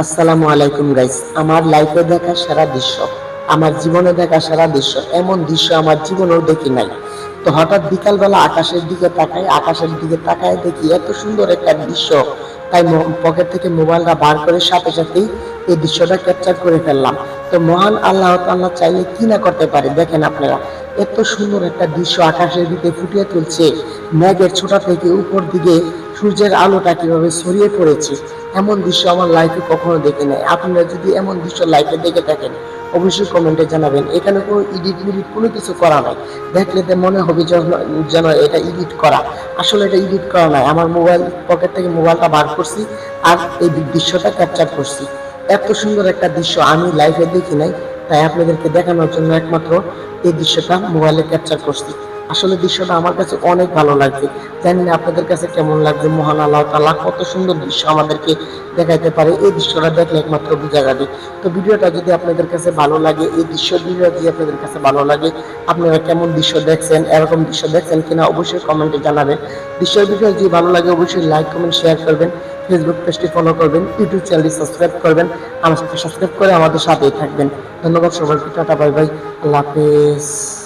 আসসালামু আলাইকুম গাইস আমার লাইফে দেখা সারা দৃশ্য, আমার জীবনে দেখা সারা দৃশ্য, এমন দৃশ্য আমার জীবনেও দেখি নাই। তো হঠাৎ বিকালবেলা আকাশের দিকে তাকাই আকাশের দিকে তাকায় দেখি এত সুন্দর একটা দৃশ্য। তাই পকেট থেকে মোবাইলটা বার করে সাথে সাথেই এই দৃশ্যটা ক্যাপচার করে ফেললাম। তো মহান আল্লাহ তাল্লাহ চাইলে কি না করতে পারে? দেখেন আপনারা, এত সুন্দর একটা দৃশ্য আকাশের দিকে ফুটিয়ে তুলছে, মেঘের ছোটা থেকে উপর দিকে সূর্যের আলোটা কীভাবে ছড়িয়ে পড়েছে, এমন দৃশ্য আমার লাইফে কখনো দেখে নাই। আপনারা যদি এমন দৃশ্য লাইফে দেখে থাকেন, অবশ্যই কমেন্টে জানাবেন। এখানে কোনো এডিট মিডিট কোনো কিছু করা নাই। দেখলে তো মনে হবে যেন এটা এডিট করা। আসলে এটা এডিট করা নাই। আমার মোবাইল পকেট থেকে মোবাইলটা বার করছি আর এই দৃশ্যটা ক্যাপচার করছি। এত সুন্দর একটা দৃশ্য আমি লাইফে দেখি নাই, তাই আপনাদেরকে দেখানোর জন্য একমাত্র এই দৃশ্যটা মোবাইলে ক্যাপচার করছি। আসলে দৃশ্যটা আমার কাছে অনেক ভালো লাগছে। জানি না আপনাদের কাছে কেমন লাগছে। মহান আল্লাহ তাল্লাহ কত সুন্দর দৃশ্য আমাদেরকে দেখাইতে পারে। এই দৃশ্যটা দেখলে একমাত্র বোঝা যাবে। তো ভিডিওটা যদি আপনাদের কাছে ভালো লাগে, এই দৃশ্য ভিডিও যদি আপনাদের কাছে ভালো লাগে, আপনারা কেমন দৃশ্য দেখছেন, এরকম দৃশ্য দেখছেন কিনা অবশ্যই কমেন্টে জানাবেন। দৃশ্যের ভিডিও যদি ভালো লাগে, অবশ্যই লাইক, কমেন্ট, শেয়ার করবেন। ফেসবুক পেজটি ফলো করবেন, ইউটিউব চ্যানেলটি সাবস্ক্রাইব করবেন। আমার সাবস্ক্রাইব করে আমাদের সাথেই থাকবেন। ধন্যবাদ সবাইকে, টাটা, বাই বাই। আল্লাহ হাফেজ।